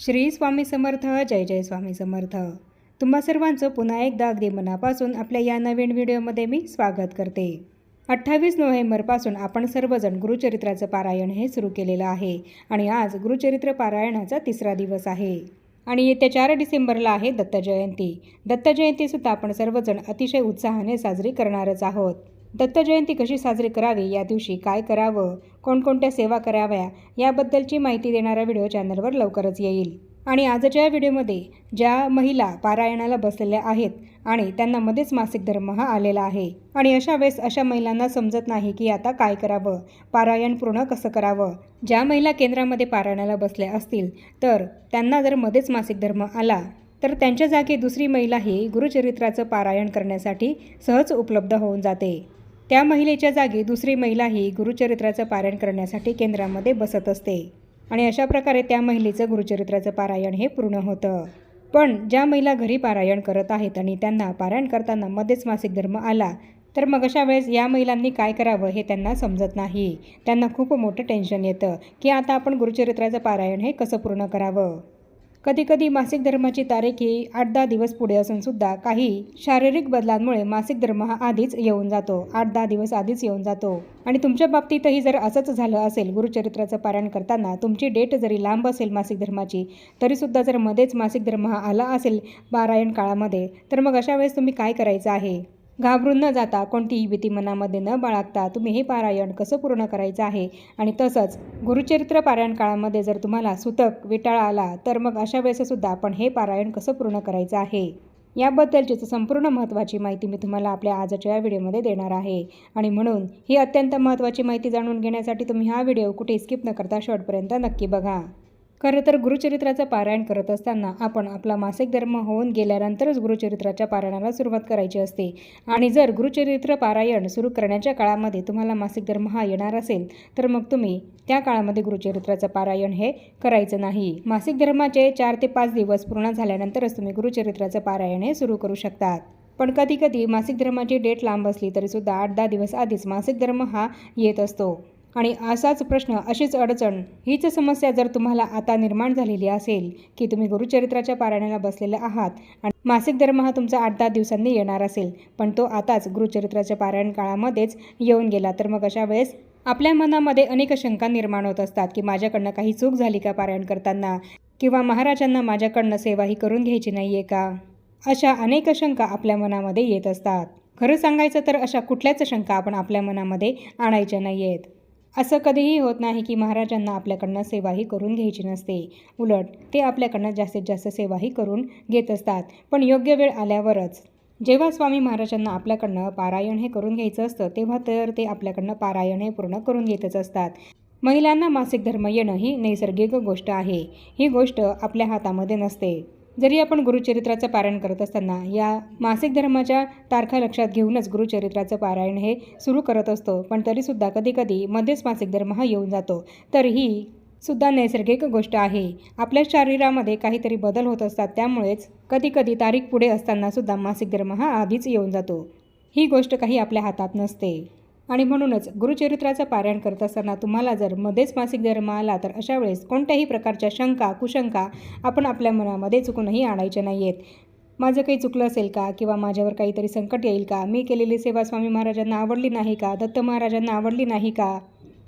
श्री स्वामी समर्थ जय जय स्वामी समर्थ. तुम्हा सर्वांचं पुन्हा एकदा अगदी मनापासून आपल्या या नवीन व्हिडिओमध्ये मी स्वागत करते. अठ्ठावीस नोव्हेंबरपासून आपण सर्वजण गुरुचरित्राचं पारायण हे सुरू केलेलं आहे आणि आज गुरुचरित्र पारायणाचा तिसरा दिवस आहे. आणि येत्या चार डिसेंबरला आहे दत्त जयंती दत्त जयंतीसुद्धा आपण सर्वजण अतिशय उत्साहाने साजरी करणारच आहोत. दत्तजयंती कशी साजरी करावी या दिवशी काय करावं कोणकोणत्या सेवा कराव्या याबद्दलची माहिती देणारा व्हिडिओ चॅनलवर लवकरच येईल. आणि आजच्या व्हिडिओमध्ये ज्या महिला पारायणाला बसलेल्या आहेत आणि त्यांना मध्येच मासिक धर्म हा आलेला आहे. आणि अशा वेळेस अशा महिलांना समजत नाही की आता काय करावं पारायण पूर्ण कसं करावं. ज्या महिला केंद्रामध्ये पारायणाला बसल्या असतील तर त्यांना जर मध्येच मासिक धर्म आला तर त्यांच्या जागी दुसरी महिलाही गुरुचरित्राचं पारायण करण्यासाठी सहज उपलब्ध होऊन जाते. त्या महिलेच्या जागी दुसरी महिलाही गुरुचरित्राचं पारायण करण्यासाठी केंद्रामध्ये बसत असते. आणि अशा प्रकारे त्या महिलेचं गुरुचरित्राचं पारायण हे पूर्ण होतं. पण ज्या महिला घरी पारायण करत आहेत आणि त्यांना पारायण करताना मध्येच मासिक धर्म आला तर मग अशा वेळेस या महिलांनी काय करावं हे त्यांना समजत नाही. त्यांना खूप मोठं टेन्शन येतं की आता आपण गुरुचरित्राचं पारायण हे कसं पूर्ण करावं? कधीकधी मासिक धर्माची तारीख ही आठ दहा दिवस पुढे असूनसुद्धा काही शारीरिक बदलांमुळे मासिक धर्म हा आधीच येऊन जातो. आठ दहा दिवस आधीच येऊन जातो. आणि तुमच्या बाबतीतही जर असंच झालं असेल गुरुचरित्राचं पारायण करताना तुमची डेट जरी लांब असेल मासिक धर्माची तरीसुद्धा जर मध्येच मासिक धर्म हा आला असेल पारायण काळामध्ये तर मग अशा वेळेस तुम्ही काय करायचं आहे? घाबरून न जाता कोणतीही भीती मनामध्ये न बाळगता तुम्ही हे पारायण कसं पूर्ण करायचं आहे? आणि तसंच गुरुचरित्र पारायण काळामध्ये जर तुम्हाला सुतक विटाळा आला तर मग अशा वेळेससुद्धा आपण हे पारायण कसं पूर्ण करायचं आहे? याबद्दलचीच संपूर्ण महत्त्वाची माहिती मी तुम्हाला आपल्या आजच्या या व्हिडिओमध्ये देणार आहे. आणि म्हणून ही अत्यंत महत्त्वाची माहिती जाणून घेण्यासाठी तुम्ही हा व्हिडिओ कुठे स्किप न करता शेवटपर्यंत नक्की बघा. खरं तर गुरुचरित्राचं पारायण करत असताना आपण आपला मासिक धर्म होऊन गेल्यानंतरच गुरुचरित्राच्या पारायणाला सुरुवात करायची असते. आणि जर गुरुचरित्र पारायण सुरू करण्याच्या काळामध्ये तुम्हाला मासिक धर्म हा येणार असेल तर मग तुम्ही त्या काळामध्ये गुरुचरित्राचं पारायण हे करायचं नाही. मासिक धर्माचे चार ते पाच दिवस पूर्ण झाल्यानंतरच तुम्ही गुरुचरित्राचं पारायण हे सुरू करू शकतात. पण कधी कधी मासिक धर्माची डेट लांब असली तरीसुद्धा आठ दहा दिवस आधीच मासिक धर्म हा येत असतो. आणि असाच प्रश्न अशीच अडचण हीच समस्या जर तुम्हाला आता निर्माण झालेली असेल की तुम्ही गुरुचरित्राच्या पारायणाला बसलेले आहात आणि मासिक दरमहा तुमचा आठ दहा दिवसांनी येणार असेल पण तो आताच गुरुचरित्राच्या पारायण काळामध्येच येऊन गेला तर मग अशा वेळेस आपल्या मनामध्ये अनेक शंका निर्माण होत असतात की माझ्याकडनं काही चूक झाली का पारायण करताना? किंवा महाराजांना माझ्याकडनं सेवा ही करून घ्यायची नाही आहे का? अशा अनेक शंका आपल्या मनामध्ये येत असतात. खरं सांगायचं तर अशा कुठल्याच शंका आपण आपल्या मनामध्ये आणायच्या नाही आहेत असं कधीही होत नाही की महाराजांना आपल्याकडनं सेवाही करून घ्यायची नसते. उलट ते आपल्याकडनं जास्तीत जास्त सेवाही करून घेत असतात. पण योग्य वेळ आल्यावरच. जेव्हा स्वामी महाराजांना आपल्याकडनं पारायण हे करून घ्यायचं असतं तेव्हा तर ते आपल्याकडनं पारायण हे पूर्ण करून घेतच असतात. महिलांना मासिक धर्म येणं ही नैसर्गिक गोष्ट आहे. ही गोष्ट आपल्या हातामध्ये नसते. जरी आपण गुरुचरित्राचं पारायण करत असताना या मासिक धर्माच्या तारखा लक्षात घेऊनच गुरुचरित्राचं पारायण हे सुरू करत असतो पण तरीसुद्धा कधीकधी मध्येच मासिक धर्म हा येऊन जातो. तर ही सुद्धा नैसर्गिक गोष्ट आहे. आपल्या शरीरामध्ये काहीतरी बदल होत असतात त्यामुळेच कधीकधी तारीख पुढे असताना सुद्धा मासिक धर्म हा आधीच येऊन जातो. ही गोष्ट काही आपल्या हातात नसते. आणि म्हणूनच गुरुचरित्राचं पारायण करत असताना तुम्हाला जर मध्येच मासिक धर्म आला तर अशा वेळेस कोणत्याही प्रकारच्या शंका कुशंका आपण आपल्या मनामध्ये चुकूनही आणायच्या नाही आहेत माझं काही चुकलं असेल का? किंवा माझ्यावर काहीतरी संकट येईल का? मी केलेली सेवा स्वामी महाराजांना आवडली नाही का? दत्त महाराजांना आवडली नाही का?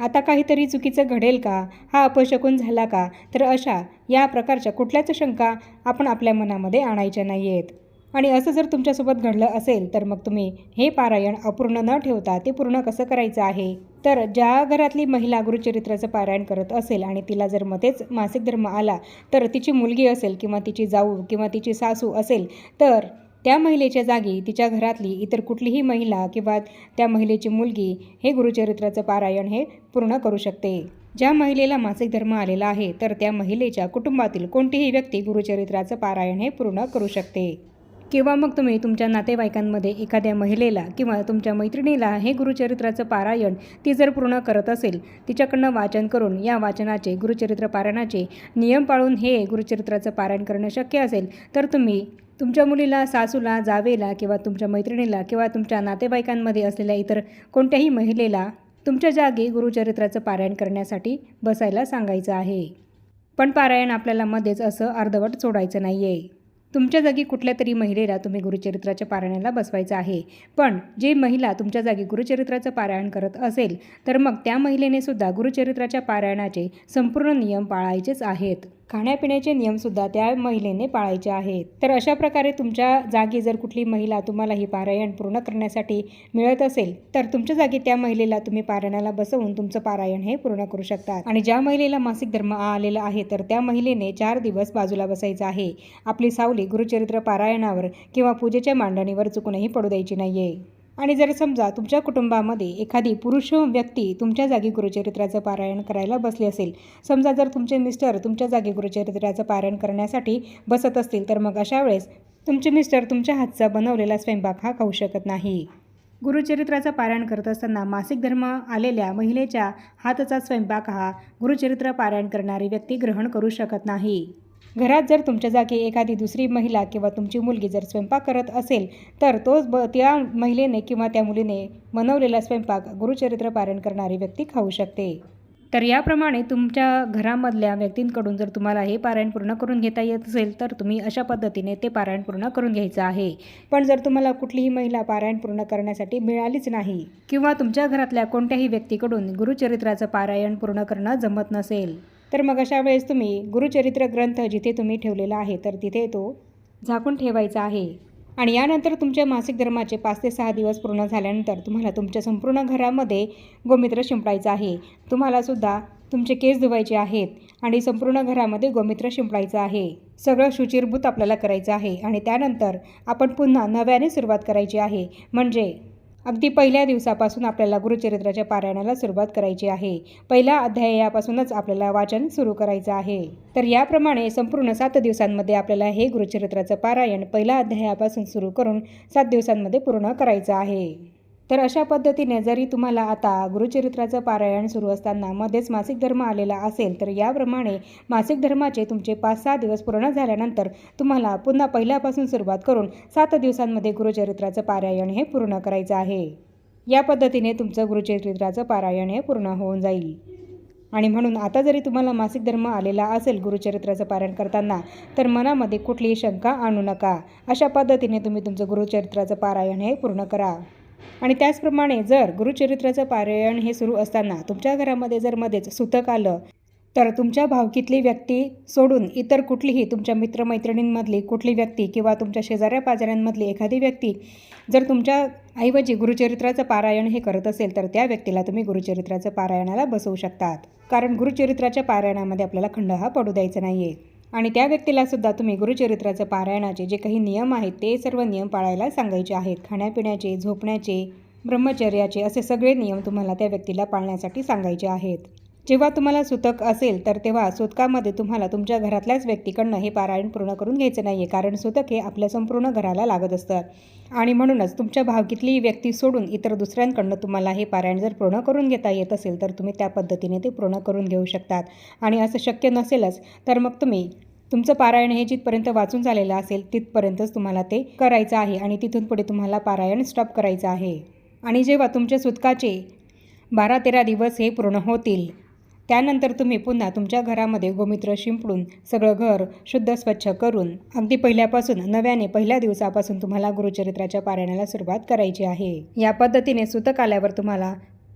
आता काहीतरी चुकीचं घडेल का? हा अपशकून झाला का? तर अशा या प्रकारच्या कुठल्याच शंका आपण आपल्या मनामध्ये आणायच्या नाही आहेत आणि असं जर तुमच्यासोबत घडलं असेल तर मग तुम्ही हे पारायण अपूर्ण न ठेवता ते पूर्ण कसं करायचं आहे? तर ज्या घरातली महिला गुरुचरित्राचं पारायण करत असेल आणि तिला जर मध्येच मासिक धर्म आला तर तिची मुलगी असेल किंवा तिची जाऊ किंवा तिची सासू असेल तर त्या महिलेच्या जागी तिच्या घरातली इतर कुठलीही महिला किंवा त्या महिलेची मुलगी हे गुरुचरित्राचं पारायण हे पूर्ण करू शकते. ज्या महिलेला मासिक धर्म आलेला आहे तर त्या महिलेच्या कुटुंबातील कोणतीही व्यक्ती गुरुचरित्राचं पारायण हे पूर्ण करू शकते. किंवा मग तुम्ही तुमच्या नातेवाईकांमध्ये एखाद्या महिलेला किंवा तुमच्या मैत्रिणीला हे गुरुचरित्राचं पारायण ती जर पूर्ण करत असेल तिच्याकडनं वाचन करून या वाचनाचे गुरुचरित्र पारायणाचे नियम पाळून हे गुरुचरित्राचं पारायण करणं शक्य असेल तर तुम्ही तुमच्या मुलीला सासूला जावेला किंवा तुमच्या मैत्रिणीला किंवा तुमच्या नातेवाईकांमध्ये असलेल्या इतर कोणत्याही महिलेला तुमच्या जागी गुरुचरित्राचं पारायण करण्यासाठी बसायला सांगायचं आहे. पण पारायण आपल्याला मध्येच असं अर्धवट सोडायचं नाही आहे तुमच्या जागी कुठल्या तरी महिलेला तुम्ही गुरुचरित्राच्या पारायणाला बसवायचं आहे. पण जे महिला तुमच्या जागी गुरुचरित्राचं पारायण करत असेल तर मग त्या महिलेने सुद्धा गुरुचरित्राच्या पारायणाचे संपूर्ण नियम पाळायचेच आहेत. खाण्यापिण्याचे नियमसुद्धा त्या महिलेने पाळायचे आहेत. तर अशा प्रकारे तुमच्या जागी जर कुठली महिला तुम्हाला ही पारायण पूर्ण करण्यासाठी मिळत असेल तर तुमच्या जागी त्या महिलेला तुम्ही पारायणाला बसवून तुमचं पारायण हे पूर्ण करू शकता आणि ज्या महिलेला मासिक धर्म आलेला आहे तर त्या महिलेने चार दिवस बाजूला बसायचं आहे. आपली सावली गुरुचरित्र पारायणावर किंवा पूजेच्या मांडणीवर चुकूनही पडू द्यायची नाहीये. आणि जर समजा तुमच्या कुटुंबामध्ये एखादी पुरुष व्यक्ती तुमच्या जागी गुरुचरित्राचं पारायण करायला बसली असेल समजा जर तुमचे मिस्टर तुमच्या जागी गुरुचरित्राचं पारायण करण्यासाठी बसत असतील तर मग अशा वेळेस तुमचे मिस्टर तुमच्या हातचा बनवलेला स्वयंपाक हा खाऊ शकत नाही. गुरुचरित्राचं पारायण करत असताना मासिक धर्म आलेल्या महिलेच्या हातचा स्वयंपाक हा गुरुचरित्र पारायण करणारी व्यक्ती ग्रहण करू शकत नाही. घरात जर तुमच्या जागी एखादी दुसरी महिला किंवा तुमची मुलगी जर स्वयंपाक करत असेल तर तोच ब त्या महिलेने किंवा त्या मुलीने बनवलेला स्वयंपाक गुरुचरित्र पारायण करणारी व्यक्ती खाऊ शकते. तर याप्रमाणे तुमच्या घरामधल्या व्यक्तींकडून जर तुम्हाला हे पारायण पूर्ण करून घेता येत असेल तर तुम्ही अशा पद्धतीने ते पारायण पूर्ण करून घ्यायचं आहे. पण जर तुम्हाला कुठलीही महिला पारायण पूर्ण करण्यासाठी मिळालीच नाही किंवा तुमच्या घरातल्या कोणत्याही व्यक्तीकडून गुरुचरित्राचं पारायण पूर्ण करणं जमत नसेल तर मग अशा वेळेस तुम्ही गुरुचरित्र ग्रंथ जिथे तुम्ही ठेवलेला आहे तर तिथे तो झाकून ठेवायचा आहे. आणि यानंतर तुमच्या मासिक धर्माचे पाच ते सहा दिवस पूर्ण झाल्यानंतर तुम्हाला तुमच्या संपूर्ण घरामध्ये गोमित्र शिंपडायचं आहे. तुम्हाला सुद्धा तुमचे केस धुवायचे आहेत आणि संपूर्ण घरामध्ये गोमित्र शिंपडायचं आहे. सगळं शुचिरभूत आपल्याला करायचं आहे आणि त्यानंतर आपण पुन्हा नव्याने सुरुवात करायची आहे. म्हणजे अगदी पहिल्या दिवसापासून आपल्याला गुरुचरित्राच्या पारायणाला सुरुवात करायची आहे. पहिल्या अध्यायापासूनच आपल्याला वाचन सुरू करायचं आहे. तर याप्रमाणे संपूर्ण सात दिवसांमध्ये आपल्याला हे गुरुचरित्राचं पारायण पहिल्या अध्यायापासून सुरू करून सात दिवसांमध्ये पूर्ण करायचं आहे. तर अशा पद्धतीने जरी तुम्हाला आता गुरुचरित्राचं पारायण सुरू असताना मध्येच मासिक धर्म आलेला असेल तर याप्रमाणे मासिक धर्माचे तुमचे पाच सहा दिवस पूर्ण झाल्यानंतर तुम्हाला पुन्हा पहिल्यापासून सुरुवात करून सात दिवसांमध्ये गुरुचरित्राचं पारायण हे पूर्ण करायचं आहे. या पद्धतीने तुमचं गुरुचरित्राचं पारायण हे पूर्ण होऊन जाईल. आणि म्हणून आता जरी तुम्हाला मासिक धर्म आलेला असेल गुरुचरित्राचं पारायण करताना तर मनामध्ये कुठलीही शंका आणू नका. अशा पद्धतीने तुम्ही तुमचं गुरुचरित्राचं पारायण हे पूर्ण करा. आणि त्याचप्रमाणे जर गुरुचरित्राचं पारायण हे सुरू असताना तुमच्या घरामध्ये जर मध्येच सुतक आलं तर तुमच्या भावकीतली व्यक्ती सोडून इतर कुठलीही तुमच्या मित्रमैत्रिणींमधली कुठली व्यक्ती किंवा तुमच्या शेजाऱ्या पाजाऱ्यांमधली एखादी व्यक्ती जर तुमच्या ऐवजी गुरुचरित्राचं पारायण हे करत असेल तर त्या व्यक्तीला तुम्ही गुरुचरित्राचं पारायणाला बसवू शकतात. कारण गुरुचरित्राच्या पारायणामध्ये आपल्याला खंड हा पडू द्यायचा नाही आहे आणि त्या व्यक्तीला सुद्धा तुम्ही गुरुचरित्राचं पारायणाचे जे काही नियम आहेत ते सर्व नियम पाळायला सांगायचे आहेत. खाण्यापिण्याचे झोपण्याचे ब्रह्मचर्याचे असे सगळे नियम तुम्हाला त्या व्यक्तीला पाळण्यासाठी सांगायचे आहेत. जेव्हा तुम्हाला सुतक असेल तर तेव्हा सुतकामध्ये तुम्हाला तुमच्या घरातल्याच व्यक्तीकडनं हे पारायण पूर्ण करून घ्यायचं नाही आहे कारण सुतक हे आपल्या संपूर्ण घराला लागत असतं. आणि म्हणूनच तुमच्या भावकीतली व्यक्ती सोडून इतर दुसऱ्यांकडनं तुम्हाला हे पारायण जर पूर्ण करून घेता येत असेल तर तुम्ही त्या पद्धतीने ते पूर्ण करून घेऊ शकतात. आणि असं शक्य नसेलच तर मग तुम्ही तुमचं पारायण हे जिथपर्यंत वाचून झालेलं असेल तिथपर्यंतच तुम्हाला ते करायचं आहे आणि तिथून पुढे तुम्हाला पारायण स्टॉप करायचं आहे. आणि जेव्हा तुमच्या सुतकाचे बारा तेरा दिवस हे पूर्ण होतील त्यानंतर तुम्ही पुन्हा तुमच्या घरामध्ये गोमित्र शिंपडून सगळं घर शुद्ध स्वच्छ करून अगदी पहिल्यापासून नव्याने पहिल्या दिवसापासून तुम्हाला गुरुचरित्राच्या पारायणाला सुरुवात करायची आहे. या पद्धतीने सुतक आल्यावर तुम्हाला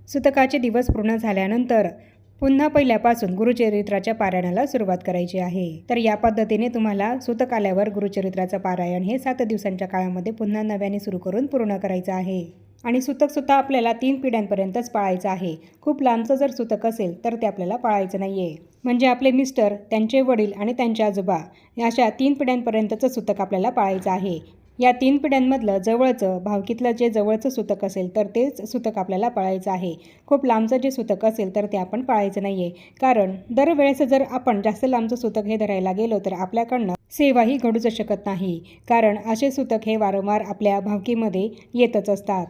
सुतकाचे दिवस पूर्ण झाल्यानंतर पुन्हा पहिल्यापासून गुरुचरित्राच्या पारायणाला सुरुवात करायची आहे. तर या पद्धतीने तुम्हाला सुतक आल्यावर गुरुचरित्राचं पारायण हे सात दिवसांच्या काळामध्ये पुन्हा नव्याने सुरू करून पूर्ण करायचं आहे. आणि सुतकसुद्धा आपल्याला तीन पिढ्यांपर्यंतच पाळायचं आहे. खूप लांबचं जर सुतक असेल तर ते आपल्याला पाळायचं नाही आहे म्हणजे आपले मिस्टर त्यांचे वडील आणि त्यांचे आजोबा या अशा तीन पिढ्यांपर्यंतचं सुतक आपल्याला पाळायचं आहे. या तीन पिढ्यांमधलं जवळचं भावकीतलं जे जवळचं सुतक असेल तर तेच सुतक आपल्याला पाळायचं आहे. खूप लांबचं जे सुतक असेल तर ते आपण पाळायचं नाही आहे कारण दरवेळेस जर आपण जास्त लांबचं सुतक हे धरायला गेलो तर आपल्याकडनं सेवाही घडूच शकत नाही. कारण असे सुतक हे वारंवार आपल्या भावकीमध्ये येतच असतात.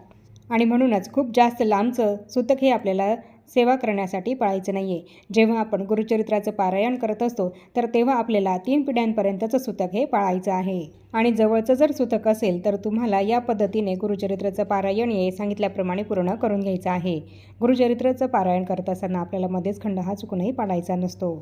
आणि म्हणूनच खूप जास्त लांबचं सुतक हे आपल्याला सेवा करण्यासाठी पाळायचं नाही आहे जेव्हा आपण गुरुचरित्राचं पारायण करत असतो तर तेव्हा आपल्याला तीन पिढ्यांपर्यंतचं सुतक हे पाळायचं आहे. आणि जवळचं जर सुतक असेल तर तुम्हाला या पद्धतीने गुरुचरित्राचं पारायण हे सांगितल्याप्रमाणे पूर्ण करून घ्यायचं आहे. गुरुचरित्राचं पारायण करत असताना आपल्याला मध्येच खंड हा चुकूनही पाडायचा नसतो.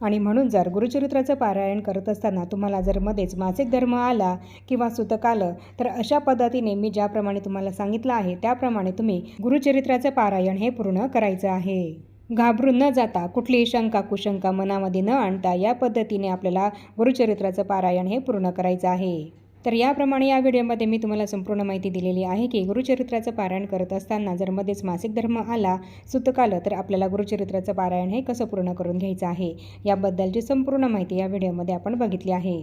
आणि म्हणून जर गुरुचरित्राचं पारायण करत असताना तुम्हाला जर मध्येच मासिक धर्म आला किंवा सुतक आलं तर अशा पद्धतीने मी ज्याप्रमाणे तुम्हाला सांगितलं आहे त्याप्रमाणे तुम्ही गुरुचरित्राचं पारायण हे पूर्ण करायचं आहे. घाबरून न जाता कुठलीही शंका कुशंका मनामध्ये न आणता या पद्धतीने आपल्याला गुरुचरित्राचं पारायण हे पूर्ण करायचं आहे. तर याप्रमाणे या व्हिडिओमध्ये मी तुम्हाला संपूर्ण माहिती दिलेली आहे की गुरुचरित्राचं पारायण करत असताना जर मध्येच मासिक धर्म आला सुतक आलं तर आपल्याला गुरुचरित्राचं पारायण हे कसं पूर्ण करून घ्यायचं आहे? याबद्दलची संपूर्ण माहिती या व्हिडिओमध्ये आपण बघितली आहे.